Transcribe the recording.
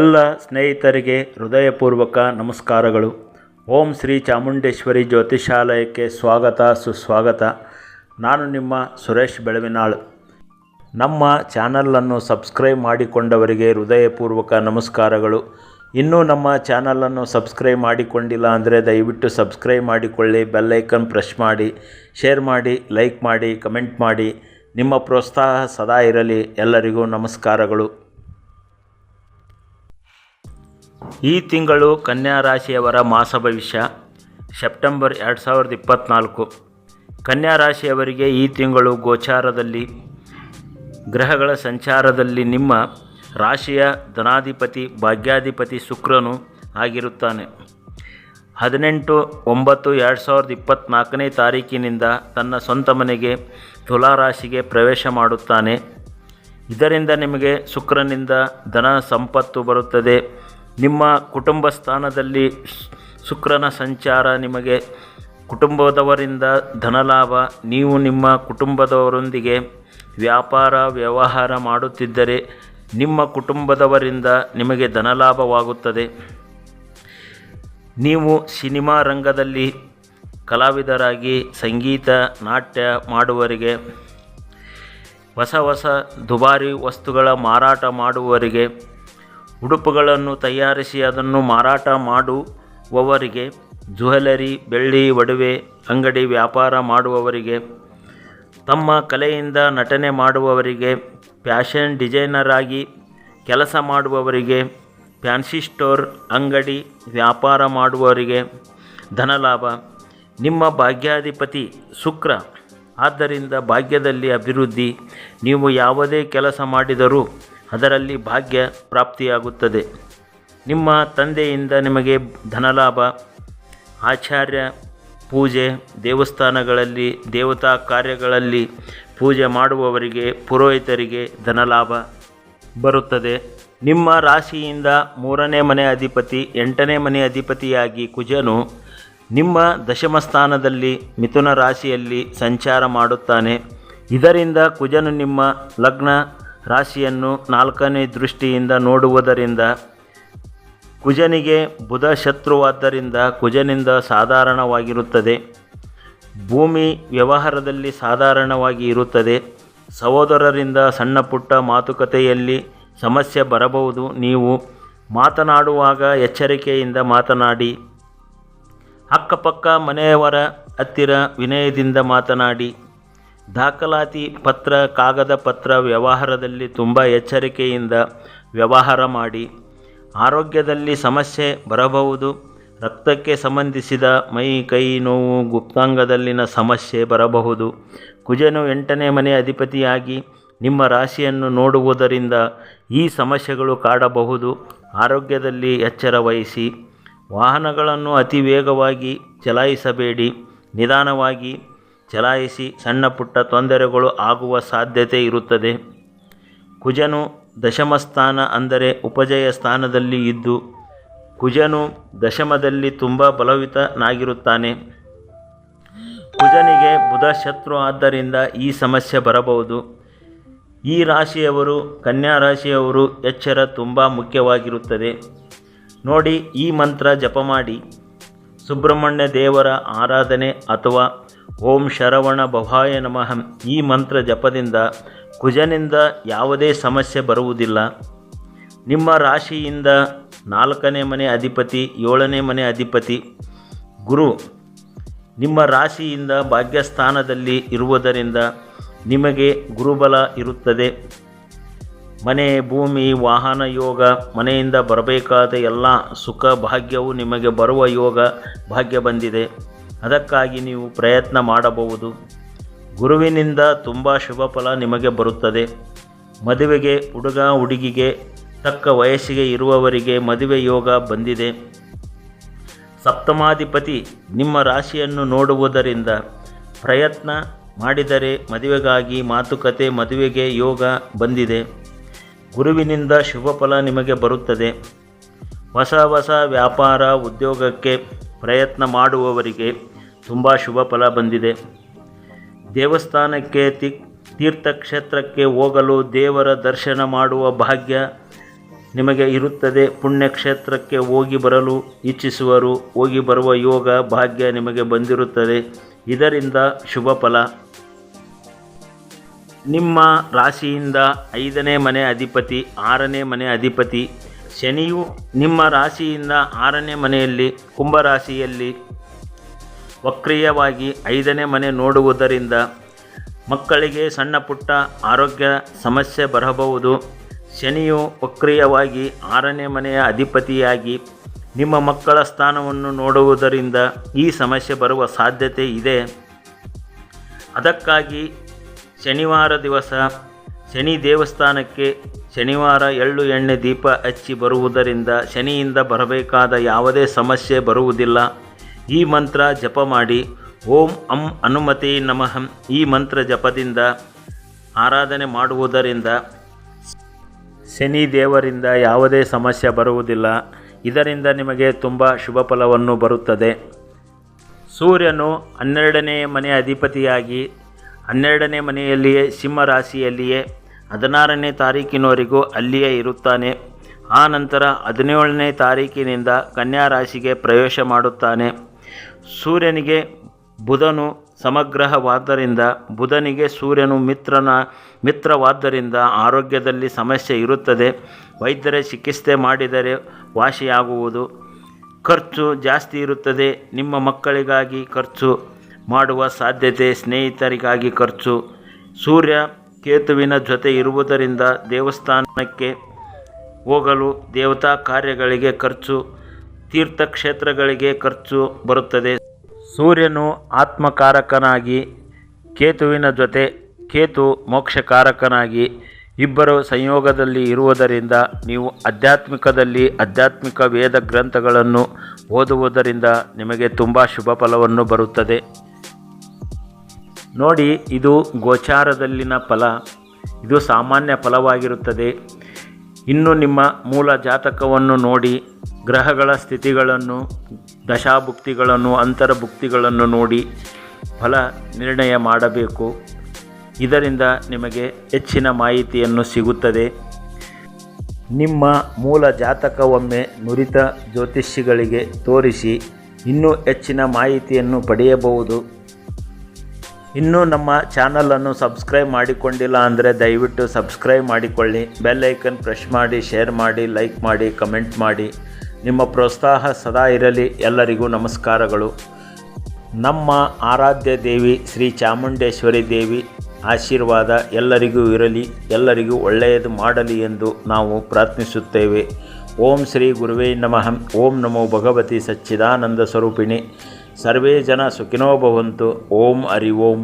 ಎಲ್ಲ ಸ್ನೇಹಿತರಿಗೆ ಹೃದಯಪೂರ್ವಕ ನಮಸ್ಕಾರಗಳು. ಓಂ ಶ್ರೀ ಚಾಮುಂಡೇಶ್ವರಿ ಜ್ಯೋತಿಷಾಲಯಕ್ಕೆ ಸ್ವಾಗತ, ಸುಸ್ವಾಗತ. ನಾನು ನಿಮ್ಮ ಸುರೇಶ್ ಬೆಳವಿನಾಳ್. ನಮ್ಮ ಚಾನಲನ್ನು ಸಬ್ಸ್ಕ್ರೈಬ್ ಮಾಡಿಕೊಂಡವರಿಗೆ ಹೃದಯಪೂರ್ವಕ ನಮಸ್ಕಾರಗಳು. ಇನ್ನೂ ನಮ್ಮ ಚಾನಲನ್ನು ಸಬ್ಸ್ಕ್ರೈಬ್ ಮಾಡಿಕೊಂಡಿಲ್ಲ ಅಂದರೆ ದಯವಿಟ್ಟು ಸಬ್ಸ್ಕ್ರೈಬ್ ಮಾಡಿಕೊಳ್ಳಿ ಬೆಲ್ಲೈಕನ್ ಪ್ರೆಸ್ ಮಾಡಿ, ಶೇರ್ ಮಾಡಿ, ಲೈಕ್ ಮಾಡಿ, ಕಮೆಂಟ್ ಮಾಡಿ. ನಿಮ್ಮ ಪ್ರೋತ್ಸಾಹ ಸದಾ ಇರಲಿ. ಎಲ್ಲರಿಗೂ ನಮಸ್ಕಾರಗಳು. ಈ ತಿಂಗಳು ಕನ್ಯಾ ರಾಶಿಯವರ ಮಾಸ ಭವಿಷ್ಯ, ಸೆಪ್ಟೆಂಬರ್ ಎರಡು ಸಾವಿರದ ಇಪ್ಪತ್ತ್ನಾಲ್ಕು ಕನ್ಯಾ ರಾಶಿಯವರಿಗೆ ಈ ತಿಂಗಳು ಗೋಚಾರದಲ್ಲಿ, ಗ್ರಹಗಳ ಸಂಚಾರದಲ್ಲಿ ನಿಮ್ಮ ರಾಶಿಯ ಧನಾಧಿಪತಿ, ಭಾಗ್ಯಾಧಿಪತಿ ಶುಕ್ರನು ಆಗಿರುತ್ತಾನೆ. ಹದಿನೆಂಟು ಒಂಬತ್ತು ಎರಡು ಸಾವಿರದ ಇಪ್ಪತ್ತ್ನಾಲ್ಕನೇ ತಾರೀಕಿನಿಂದ ತನ್ನ ಸ್ವಂತ ಮನೆಗೆ ತುಲಾರಾಶಿಗೆ ಪ್ರವೇಶ ಮಾಡುತ್ತಾನೆ. ಇದರಿಂದ ನಿಮಗೆ ಶುಕ್ರನಿಂದ ಧನ ಸಂಪತ್ತು ಬರುತ್ತದೆ. ನಿಮ್ಮ ಕುಟುಂಬ ಸ್ಥಾನದಲ್ಲಿ ಶುಕ್ರನ ಸಂಚಾರ ನಿಮಗೆ ಕುಟುಂಬದವರಿಂದ ಧನಲಾಭ, ನೀವು ನಿಮ್ಮ ಕುಟುಂಬದವರೊಂದಿಗೆ ವ್ಯಾಪಾರ, ವ್ಯವಹಾರ ಮಾಡುತ್ತಿದ್ದರೆ ನಿಮ್ಮ ಕುಟುಂಬದವರಿಂದ ನಿಮಗೆ ಧನಲಾಭವಾಗುತ್ತದೆ. ನೀವು ಸಿನಿಮಾ ರಂಗದಲ್ಲಿ ಕಲಾವಿದರಾಗಿ ಸಂಗೀತ, ನಾಟ್ಯ ಮಾಡುವವರಿಗೆ, ಹೊಸ ಹೊಸ ದುಬಾರಿ ವಸ್ತುಗಳ ಮಾರಾಟ ಮಾಡುವವರಿಗೆ ಉಡುಪುಗಳನ್ನು ತಯಾರಿಸಿ ಅದನ್ನು ಮಾರಾಟ ಮಾಡುವವರಿಗೆ ಜ್ಯುವೆಲರಿ ಬೆಳ್ಳಿ, ಒಡವೆ, ಅಂಗಡಿ ವ್ಯಾಪಾರ ಮಾಡುವವರಿಗೆ, ತಮ್ಮ ಕಲೆಯಿಂದ ನಟನೆ ಮಾಡುವವರಿಗೆ, ಫ್ಯಾಷನ್ ಡಿಸೈನರ್ ಆಗಿ ಕೆಲಸ ಮಾಡುವವರಿಗೆ, ಫ್ಯಾನ್ಸಿ ಸ್ಟೋರ್, ಅಂಗಡಿ ವ್ಯಾಪಾರ ಮಾಡುವವರಿಗೆ ಧನಲಾಭ. ನಿಮ್ಮ ಭಾಗ್ಯಾಧಿಪತಿ ಶುಕ್ರ. ಆದ್ದರಿಂದ ಭಾಗ್ಯದಲ್ಲಿ ಅಭಿವೃದ್ಧಿ. ನೀವು ಯಾವುದೇ ಕೆಲಸ ಮಾಡಿದರೂ ಅದರಲ್ಲಿ ಭಾಗ್ಯ ಪ್ರಾಪ್ತಿಯಾಗುತ್ತದೆ. ನಿಮ್ಮ ತಂದೆಯಿಂದ ನಿಮಗೆ ಧನಲಾಭ, ಆಚಾರ್ಯ, ಪೂಜೆ, ದೇವಸ್ಥಾನಗಳಲ್ಲಿ, ದೇವತಾ ಕಾರ್ಯಗಳಲ್ಲಿ, ಪೂಜೆ ಮಾಡುವವರಿಗೆ, ಪುರೋಹಿತರಿಗೆ ಧನಲಾಭ ಬರುತ್ತದೆ. ನಿಮ್ಮ ರಾಶಿಯಿಂದ ಮೂರನೇ ಮನೆ ಅಧಿಪತಿ, ಎಂಟನೇ ಮನೆ ಅಧಿಪತಿಯಾಗಿ ಕುಜನು ನಿಮ್ಮ ದಶಮ ಸ್ಥಾನದಲ್ಲಿ ಮಿಥುನ ರಾಶಿಯಲ್ಲಿ ಸಂಚಾರ ಮಾಡುತ್ತಾನೆ. ಇದರಿಂದ ಕುಜನು ನಿಮ್ಮ ಲಗ್ನ ರಾಶಿಯನ್ನು ನಾಲ್ಕನೇ ದೃಷ್ಟಿಯಿಂದ ನೋಡುವುದರಿಂದ ಕುಜನಿಗೆ ಬುಧ ಶತ್ರುವಾದ್ದರಿಂದ ಕುಜನಿಂದ ಸಾಧಾರಣವಾಗಿರುತ್ತದೆ. ಭೂಮಿ ವ್ಯವಹಾರದಲ್ಲಿ ಸಾಧಾರಣವಾಗಿ ಇರುತ್ತದೆ. ಸಹೋದರರಿಂದ ಸಣ್ಣ ಪುಟ್ಟ ಮಾತುಕತೆಯಲ್ಲಿ ಸಮಸ್ಯೆ ಬರಬಹುದು. ನೀವು ಮಾತನಾಡುವಾಗ ಎಚ್ಚರಿಕೆಯಿಂದ ಮಾತನಾಡಿ. ಅಕ್ಕಪಕ್ಕ ಮನೆಯವರ ಹತ್ತಿರ ವಿನಯದಿಂದ ಮಾತನಾಡಿ. ದಾಖಲಾತಿ ಪತ್ರ, ಕಾಗದ ಪತ್ರ ವ್ಯವಹಾರದಲ್ಲಿ ತುಂಬ ಎಚ್ಚರಿಕೆಯಿಂದ ವ್ಯವಹಾರ ಮಾಡಿ, ಆರೋಗ್ಯದಲ್ಲಿ ಸಮಸ್ಯೆ ಬರಬಹುದು, ರಕ್ತಕ್ಕೆ ಸಂಬಂಧಿಸಿದ ಮೈ, ಕೈ ನೋವು, ಗುಪ್ತಾಂಗದಲ್ಲಿನ ಸಮಸ್ಯೆ ಬರಬಹುದು. ಕುಜನು ಎಂಟನೇ ಮನೆ ಅಧಿಪತಿಯಾಗಿ ನಿಮ್ಮ ರಾಶಿಯನ್ನು ನೋಡುವುದರಿಂದ ಈ ಸಮಸ್ಯೆಗಳು ಕಾಡಬಹುದು. ಆರೋಗ್ಯದಲ್ಲಿ ಎಚ್ಚರ ವಹಿಸಿ, ವಾಹನಗಳನ್ನು ಅತಿ ವೇಗವಾಗಿ ಚಲಾಯಿಸಬೇಡಿ, ನಿಧಾನವಾಗಿ ಚಲಾಯಿಸಿ ಸಣ್ಣ ಪುಟ್ಟ ತೊಂದರೆಗಳು ಆಗುವ ಸಾಧ್ಯತೆ ಇರುತ್ತದೆ. ಕುಜನು ದಶಮಸ್ಥಾನ ಅಂದರೆ ಉಪಜಯ ಸ್ಥಾನದಲ್ಲಿ ಇದ್ದು, ಕುಜನು ದಶಮದಲ್ಲಿ ತುಂಬ ಬಲವಿತನಾಗಿರುತ್ತಾನೆ. ಕುಜನಿಗೆ ಬುಧ ಶತ್ರು ಆದ್ದರಿಂದ ಈ ಸಮಸ್ಯೆ ಬರಬಹುದು. ಈ ರಾಶಿಯವರು, ಕನ್ಯಾ ರಾಶಿಯವರು ಎಚ್ಚರ ತುಂಬ ಮುಖ್ಯವಾಗಿರುತ್ತದೆ. ನೋಡಿ ಈ ಮಂತ್ರ ಜಪ ಮಾಡಿ ಸುಬ್ರಹ್ಮಣ್ಯ ದೇವರ ಆರಾಧನೆ ಅಥವಾ ಓಂ ಶರವಣ ಭವಾಯ ನಮಃ ಈ ಮಂತ್ರ ಜಪದಿಂದ ಕುಜನಿಂದ ಯಾವುದೇ ಸಮಸ್ಯೆ ಬರುವುದಿಲ್ಲ. ನಿಮ್ಮ ರಾಶಿಯಿಂದ ನಾಲ್ಕನೇ ಮನೆ ಅಧಿಪತಿ, ಏಳನೇ ಮನೆ ಅಧಿಪತಿ, ಗುರು, ನಿಮ್ಮ ರಾಶಿಯಿಂದ ಭಾಗ್ಯಸ್ಥಾನದಲ್ಲಿ ಇರುವುದರಿಂದ ನಿಮಗೆ ಗುರುಬಲ ಇರುತ್ತದೆ. ಮನೆ, ಭೂಮಿ, ವಾಹನ ಯೋಗ, ಮನೆಯಿಂದ ಬರಬೇಕಾದ ಎಲ್ಲ ಸುಖ ಭಾಗ್ಯವು ನಿಮಗೆ ಬರುವ ಯೋಗ ಭಾಗ್ಯ ಬಂದಿದೆ. ಅದಕ್ಕಾಗಿ ನೀವು ಪ್ರಯತ್ನ ಮಾಡಬಹುದು. ಗುರುವಿನಿಂದ ತುಂಬ ಶುಭ ಫಲ ನಿಮಗೆ ಬರುತ್ತದೆ. ಮದುವೆಗೆ, ಹುಡುಗ, ಹುಡುಗಿಗೆ, ತಕ್ಕ ವಯಸ್ಸಿಗೆ ಇರುವವರಿಗೆ ಮದುವೆ ಯೋಗ ಬಂದಿದೆ. ಸಪ್ತಮಾಧಿಪತಿ, ನಿಮ್ಮ ರಾಶಿಯನ್ನು ನೋಡುವುದರಿಂದ ಪ್ರಯತ್ನ ಮಾಡಿದರೆ ಮದುವೆಗಾಗಿ ಮಾತುಕತೆ ಮದುವೆಗೆ ಯೋಗ ಬಂದಿದೆ. ಗುರುವಿನಿಂದ ಶುಭ ಫಲ ನಿಮಗೆ ಬರುತ್ತದೆ. ಹೊಸ ಹೊಸ ವ್ಯಾಪಾರ ಉದ್ಯೋಗಕ್ಕೆ ಪ್ರಯತ್ನ ಮಾಡುವವರಿಗೆ ತುಂಬ ಶುಭ ಫಲ ಬಂದಿದೆ. ದೇವಸ್ಥಾನಕ್ಕೆ ತಿ, ತೀರ್ಥಕ್ಷೇತ್ರಕ್ಕೆ ಹೋಗಲು ದೇವರ ದರ್ಶನ ಮಾಡುವ ಭಾಗ್ಯ ನಿಮಗೆ ಇರುತ್ತದೆ. ಪುಣ್ಯಕ್ಷೇತ್ರಕ್ಕೆ ಹೋಗಿ ಬರಲು ಇಚ್ಛಿಸುವರು, ಹೋಗಿ ಬರುವ ಯೋಗ ಭಾಗ್ಯ ನಿಮಗೆ ಬಂದಿರುತ್ತದೆ. ಇದರಿಂದ ಶುಭ ಫಲ ನಿಮ್ಮ ರಾಶಿಯಿಂದ ಐದನೇ ಮನೆ ಅಧಿಪತಿ, ಆರನೇ ಮನೆ ಅಧಿಪತಿ, ಶನಿಯು ನಿಮ್ಮ ರಾಶಿಯಿಂದ ಆರನೇ ಮನೆಯಲ್ಲಿ ಕುಂಭರಾಶಿಯಲ್ಲಿ ವಕ್ರೀಯವಾಗಿ ಐದನೇ ಮನೆ ನೋಡುವುದರಿಂದ ಮಕ್ಕಳಿಗೆ ಸಣ್ಣ ಪುಟ್ಟ ಆರೋಗ್ಯ ಸಮಸ್ಯೆ ಬರಬಹುದು. ಶನಿಯು ವಕ್ರೀಯವಾಗಿ ಆರನೇ ಮನೆಯ ಅಧಿಪತಿಯಾಗಿ ನಿಮ್ಮ ಮಕ್ಕಳ ಸ್ಥಾನವನ್ನು ನೋಡುವುದರಿಂದ ಈ ಸಮಸ್ಯೆ ಬರುವ ಸಾಧ್ಯತೆ ಇದೆ. ಅದಕ್ಕಾಗಿ ಶನಿವಾರ ದಿವಸ ಶನಿ ದೇವಸ್ಥಾನಕ್ಕೆ ಶನಿವಾರ ಎಳ್ಳು ಎಣ್ಣೆ ದೀಪ ಹಚ್ಚಿ ಬರುವುದರಿಂದ ಶನಿಯಿಂದ ಬರಬೇಕಾದ ಯಾವುದೇ ಸಮಸ್ಯೆ ಬರುವುದಿಲ್ಲ. ಈ ಮಂತ್ರ ಜಪ ಮಾಡಿ. ಓಂ ಅಂ ಅನುಮತಿ ನಮಃ. ಈ ಮಂತ್ರ ಜಪದಿಂದ ಆರಾಧನೆ ಮಾಡುವುದರಿಂದ ಶನಿ ದೇವರಿಂದ ಯಾವುದೇ ಸಮಸ್ಯೆ ಬರುವುದಿಲ್ಲ. ಇದರಿಂದ ನಿಮಗೆ ತುಂಬ ಶುಭ ಫಲವನ್ನು ಬರುತ್ತದೆ. ಸೂರ್ಯನು ಹನ್ನೆರಡನೇ ಮನೆ ಅಧಿಪತಿಯಾಗಿ ಹನ್ನೆರಡನೇ ಮನೆಯಲ್ಲಿಯೇ ಸಿಂಹ ರಾಶಿಯಲ್ಲಿಯೇ ಹದಿನಾರನೇ ತಾರೀಕಿನವರೆಗೂ ಅಲ್ಲಿಯೇ ಇರುತ್ತಾನೆ. ಆ ನಂತರ ಹದಿನೇಳನೇ ತಾರೀಕಿನಿಂದ ಕನ್ಯಾ ರಾಶಿಗೆ ಪ್ರವೇಶ ಮಾಡುತ್ತಾನೆ. ಸೂರ್ಯನಿಗೆ ಬುಧನು ಸಮಗ್ರಹವಾದ್ದರಿಂದ, ಬುಧನಿಗೆ ಸೂರ್ಯನು ಮಿತ್ರನ, ಮಿತ್ರವಾದ್ದರಿಂದ ಆರೋಗ್ಯದಲ್ಲಿ ಸಮಸ್ಯೆ ಇರುತ್ತದೆ. ವೈದ್ಯರ, ಚಿಕಿತ್ಸೆ ಮಾಡಿದರೆ ವಾಸಿಯಾಗುವುದು. ಖರ್ಚು ಜಾಸ್ತಿ ಇರುತ್ತದೆ. ನಿಮ್ಮ ಮಕ್ಕಳಿಗಾಗಿ ಖರ್ಚು. ಮಾಡುವ ಸಾಧ್ಯತೆ ಸ್ನೇಹಿತರಿಗಾಗಿ ಖರ್ಚು. ಸೂರ್ಯ ಕೇತುವಿನ ಜೊತೆ ಇರುವುದರಿಂದ ದೇವಸ್ಥಾನಕ್ಕೆ ಹೋಗಲು ದೇವತಾ ಕಾರ್ಯಗಳಿಗೆ ಖರ್ಚು, ತೀರ್ಥಕ್ಷೇತ್ರಗಳಿಗೆ ಖರ್ಚು ಬರುತ್ತದೆ. ಸೂರ್ಯನು ಆತ್ಮಕಾರಕನಾಗಿ, ಕೇತುವಿನ ಜೊತೆ ಕೇತು ಮೋಕ್ಷಕಾರಕನಾಗಿ, ಇಬ್ಬರು ಸಂಯೋಗದಲ್ಲಿ ಇರುವುದರಿಂದ ನೀವು ಆಧ್ಯಾತ್ಮಿಕದಲ್ಲಿ ಆಧ್ಯಾತ್ಮಿಕ ವೇದ ಗ್ರಂಥಗಳನ್ನು ಓದುವುದರಿಂದ ನಿಮಗೆ ತುಂಬ ಶುಭ ಫಲವನ್ನು ಬರುತ್ತದೆ. ನೋಡಿ, ಇದು ಗೋಚಾರದಲ್ಲಿನ ಫಲ. ಇದು ಸಾಮಾನ್ಯ ಫಲವಾಗಿರುತ್ತದೆ. ಇನ್ನು ನಿಮ್ಮ ಮೂಲ ಜಾತಕವನ್ನು ನೋಡಿ, ಗ್ರಹಗಳ ಸ್ಥಿತಿಗಳನ್ನು, ದಶಾಭುಕ್ತಿಗಳನ್ನು, ಅಂತರಭುಕ್ತಿಗಳನ್ನು ನೋಡಿ, ಫಲ ನಿರ್ಣಯ ಮಾಡಬೇಕು. ಇದರಿಂದ ನಿಮಗೆ ಹೆಚ್ಚಿನ ಮಾಹಿತಿಯನ್ನು ಸಿಗುತ್ತದೆ. ನಿಮ್ಮ ಮೂಲ ಜಾತಕವೊಮ್ಮೆ ನುರಿತ ಜ್ಯೋತಿಷಿಗಳಿಗೆ ತೋರಿಸಿ, ಇನ್ನೂ ಹೆಚ್ಚಿನ ಮಾಹಿತಿಯನ್ನು ಪಡೆಯಬಹುದು. ಇನ್ನೂ ನಮ್ಮ ಚಾನಲನ್ನು ಸಬ್ಸ್ಕ್ರೈಬ್ ಮಾಡಿಕೊಂಡಿಲ್ಲ ಅಂದರೆ ದಯವಿಟ್ಟು ಸಬ್ಸ್ಕ್ರೈಬ್ ಮಾಡಿಕೊಳ್ಳಿ. ಬೆಲ್ ಐಕನ್ ಪ್ರೆಸ್ ಮಾಡಿ ಶೇರ್ ಮಾಡಿ ಲೈಕ್ ಮಾಡಿ ಕಮೆಂಟ್ ಮಾಡಿ. ನಿಮ್ಮ ಪ್ರೋತ್ಸಾಹ ಸದಾ ಇರಲಿ. ಎಲ್ಲರಿಗೂ ನಮಸ್ಕಾರಗಳು. ನಮ್ಮ ಆರಾಧ್ಯ ದೇವಿ ಶ್ರೀ ಚಾಮುಂಡೇಶ್ವರಿ ದೇವಿ ಆಶೀರ್ವಾದ ಎಲ್ಲರಿಗೂ ಇರಲಿ. ಎಲ್ಲರಿಗೂ ಒಳ್ಳೆಯದು ಮಾಡಲಿ ಎಂದು ನಾವು ಪ್ರಾರ್ಥಿಸುತ್ತೇವೆ. ಓಂ ಶ್ರೀ ಗುರುವೇ ನಮಃ. ಓಂ ನಮೋ ಭಗವತಿ ಸಚ್ಚಿದಾನಂದ ಸ್ವರೂಪಿಣಿ. ಸರ್ವೇ ಜನ ಸುಖಿನೋ ಭವಂತು ಓಂ ಹರಿ ಓಂ.